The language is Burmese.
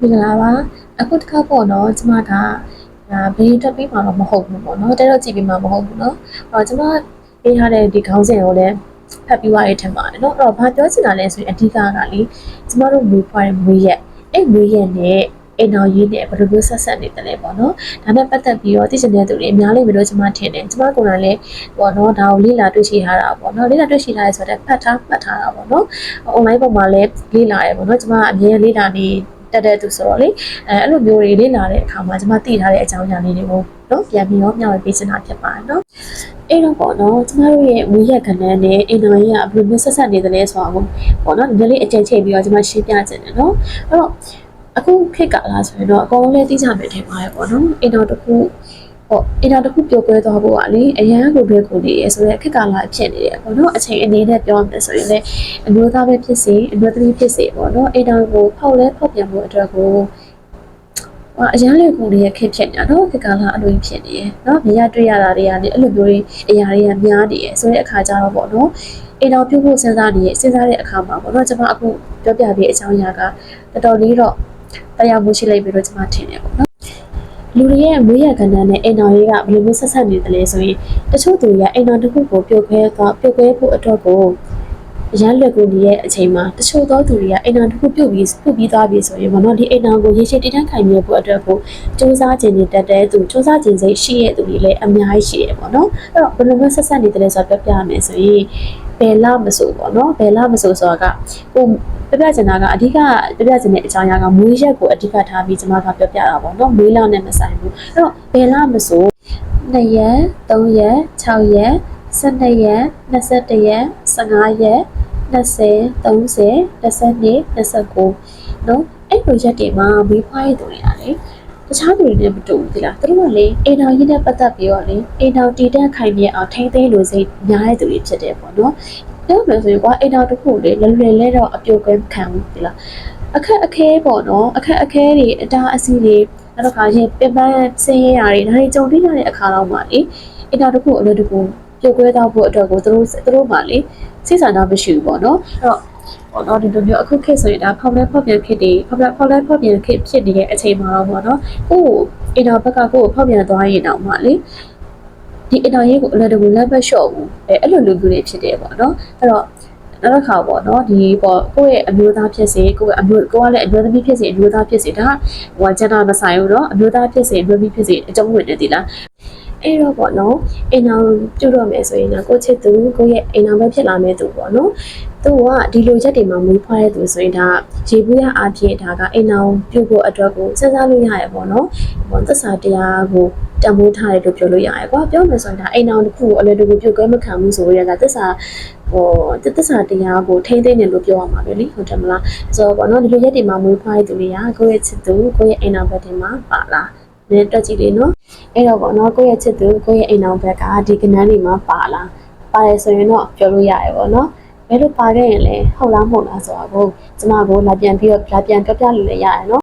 မင်္ဂလာပါအခုတစ်ခါပေါ့နော်ကျမကဒါဘယ်တက်ပြီးမှတော့မဟုတ်ဘူးပေါ့နော်တက်တော့ကြည့်ပြီးမှမဟုတ်ဘူးနော်အဲ့တော့ကျမပေးထားတဲ့ဒီခေါင်းစဉ်ကိုလည်းဖတ်ပြီးသွားရထင်ပါတယ်နော်အဲ့တော့ဘာပြောချင်တာလဲဆိုရင်အဓိကကလေကျမတို့မွေးဖွားတဲ့မွေးရက်အဲ့မွေးရက်နဲ့အိမ်တော်ရေးနဲ့ဘယ်လိုမျိုးဆက်ဆက်နေတယ်လဲပေါ့နော်ဒါနဲ့ပတ်သက်ပြီးတော့သိချင်တဲ့သူတွေအများလေးပဲလို့ကျမထင်တယ်ကျမကိုယ်တိုင်လည်းပေါ့နော်ဒါကိုလေ့လာတွေ့ရှိထားတာပေါ့နော်လေ့လာတွေ့ရှိထားရဆိုတော့ဖတ်ထားမှတ်ထားတာပေါ့နော် online ပေါ်မှာလည်းလေ့လာရပေါ့နော်ကျမအမြဲလေ့လာနေ တက်တဲ့သူဆိုတော့လေအဲအဲ့လိုမျိုးတွေလေ့လာတဲ့အခါမှာကျမသိထားတဲ့အကြောင်းအရာလေးတွေကိုနော်ပြန်ပြီးတော့မျှဝေပေးချင်တာဖြစ်ပါတယ်နော်အဲ့တော့ပေါ့နော်ကျမတို့ရဲ့ဝီရက်ကဏ္ဍနဲ့အင်တာကြီးကဘယ်လိုမျိုးဆက်ဆက်နေသလဲဆိုတာကိုပေါ့နော်ဒီလေးအကျဉ်းချိန်ပြီးတော့ကျမရှင်းပြချင်တယ်နော်အဲ့တော့အခုခေတ်ကလာဆိုရင်တော့အကုန်လုံးသိကြမယ်ထင်ပါတယ်ပေါ့နော်အင်တာတစ်ခု ပေါ့အင်တာတစ်ခုပျော်ကွဲသွားဖို့ကလေအရန်ကိုပဲကိုနေရဆိုတော့ခေတ်ကလာဖြစ်နေတယ်ပေါ့နော်အချိန်အနေနဲ့ပြောရမယ်ဆိုရင်လည်းအမျိုးသားပဲဖြစ်စေအမျိုးသမီးဖြစ်စေပေါ့နော်အိမ်တော်ကိုဖောက်လဲဖောက်ပြန်မှုအတွက်ကိုဟာအရန်လေးကိုလေးရခက်ဖြစ်နေတာနော်ဒီကလာအလိုကြီးဖြစ်နေရယ်နော်မြင်ရတွေ့ရတာတွေကလည်းအဲ့လိုမျိုးတွေအရာတွေကများနေရယ်ဆိုတဲ့အခါကျတော့ပေါ့နော်အိမ်တော်ပြုဖို့စဉ်းစားနေရစဉ်းစားတဲ့အခါမှာပေါ့နော်ကျွန်မအခုပြောပြပေးအကြောင်းအရာကတော်တော်လေးတော့တရားမှုရှိလိုက်ပြီလို့ကျွန်မထင်တယ်ပေါ့နော် လူတွေရဲ့မွေးရကဏ္ဍနဲ့အိမ်တော်ရေးကဘယ်လိုမျိုးဆက်ဆက်နေတယ်လဲဆိုရင်တချို့သူတွေကအိမ်တော်တစ်ခုကိုပြုတ်ခွဲသွားပြုတ်ခွဲဖို့အတွက်ကို အရန်လွယ်ကူနေတဲ့အချိန်မှာတချို့သောသူတွေကအိမ်နာတစ်ခုပြုတ်ပြီးပြုတ်ပြီးသွားပြီဆိုရင်ဘောနော်ဒီအိမ်နာကိုရေရှည်တည်တံ့ခိုင်မြဲဖို့အတွက်ကိုစူးစမ်းခြင်းနဲ့တက်တဲ့သူစူးစမ်းခြင်းစိတ်ရှိတဲ့သူတွေလည်းအများကြီးရှိရပေါ့နော်အဲ့တော့ဘယ်လိုမျိုးဆက်ဆက်နေတယ်လဲဆိုတော့ပြောပြရမယ်ဆိုရင်ဘယ်လာမဆိုပေါ့နော်ဘယ်လာမဆိုဆိုတာကကိုပြပြချင်တာကအဓိကပြပြချင်တဲ့အကြောင်းအရာကမွေးရက်ကိုအဓိကထားပြီးကျွန်မကပြောပြတာပေါ့နော်မွေးလာနဲ့မဆိုင်ဘူးအဲ့တော့ဘယ်လာမဆို2ရက်3ရက်6ရက် 12ရက်21ရက်15ရက်20 30 32 29နော်အဲ့လိုရက်တွေမှာမိဖွားရေးတူနေတာလေတခြားလူတွေနဲ့မတူဘူးသလားသူတို့ကလေအိမ်တော်ရင်းနဲ့ပတ်သက်ပြီးတော့လေအိမ်တော်တည်တဲ့ခိုင်မြဲအောင်ထိမ့်သိမ်းလို့စိတ်များတဲ့သူတွေဖြစ်တယ်ပေါ့နော်တော့မယ်ဆိုရင်ကွာအိမ်တော်တစ်ခုလေလွယ်လွယ်လဲတော့အပြုတ်ကွဲခံဘူးသလားအခက်အခဲပေါ့နော်အခက်အခဲတွေအတားအဆီးတွေနောက်တစ်ခါရင်ပြပန်းဆင်းရဲတာတွေဒါတွေကြုံတွေ့ရတဲ့အခါတော့မှလေအိမ်တော်တစ်ခုအလွယ်တကူ ပြုတ်ကွဲသွားဖို့အတွက်ကိုသူတို့သူတို့မှလေစိတ်ဆန္ဒမရှိဘူးပေါ့နော်အဲ့တော့ပေါ့နော်ဒီလိုမျိုးအခုခေတ်ဆိုရင်ဒါဖောက်လဲဖောက်ပြန်ခေတ်တွေဖောက်လဲဖောက်လဲဖောက်ပြန်ခေတ်ဖြစ်နေတဲ့အချိန်မှာတော့ပေါ့နော်ကိုယ့်အင်တာဘက်ကကိုယ့်ကိုဖောက်ပြန်သွားရင်တော့မှလေဒီအင်တာရေးကိုအလွယ်တကူလက်ပဲလျှော့ဘူးအဲအဲ့လိုလူမျိုးတွေဖြစ်တယ်ပေါ့နော်အဲ့တော့နောက်တစ်ခါပေါ့နော်ဒီပေါ့ကိုယ့်ရဲ့အမျိုးသားဖြစ်စေကိုယ့်ရဲ့အမျိုးကိုကလည်းအမျိုးသမီးဖြစ်စေအမျိုးသားဖြစ်စေဒါဟိုဂျန်ဒါမဆိုင်ဘူးเนาะအမျိုးသားဖြစ်စေအမျိုးသမီးဖြစ်စေအကြောင်းဝင်နေသေးလား အဲ့တော့ပေါ့နော်အိမ်အောင်ပြုတော့မယ်ဆိုရင်တော့ကိုချစ်သူကိုရဲ့အိမ်အောင်ပဲဖြစ်လာမယ်သူပေါ့နော်သူကဒီလိုချက်တွေမှာမွေးဖွားတဲ့သူဆိုရင်ဒါရေဘူးရအားဖြင့်ဒါကအိမ်အောင်ပြုဖို့အတွက်ကိုစဉ်းစားလို့ရရပေါ့နော်ပေါ့သစ္စာတရားကိုတံမိုးထားတယ်လို့ပြောလို့ရရကွာပြောမယ်ဆိုရင်ဒါအိမ်အောင်တစ်ခုကိုအလွယ်တကူပြုတ်ကွဲမခံဘူးဆိုရတာသစ္စာဟိုသစ္စာတရားကိုထိမ့်သိမ့်တယ်လို့ပြောရမှာပဲလေဟုတ်တယ်မလားဆိုတော့ပေါ့နော်ဒီလိုရက်တွေမှာမွေးဖွားတဲ့သူတွေကကိုယ့်ရဲ့ချစ်သူကိုယ့်ရဲ့အိမ်အောင်ဘက်တွေမှာပါလား နည်းတွက်ကြည့်လေနော်အဲ့တော့ပေါ့နော်ကိုယ့်ရဲ့ချစ်သူကိုယ့်ရဲ့အိမ်အောင်ဘက်ကဒီကဏ္ဍတွေမှာပါလားပါတယ်ဆိုရင်တော့ပြောလို့ရတယ်ပေါ့နော်ဘယ်လိုပါခဲ့ရင်လဲဟုတ်လားမဟုတ်လားဆိုတာကိုကျမကိုလာပြန်ပြီးတော့လာပြန်ပြောပြလို့လည်းရတယ်နော်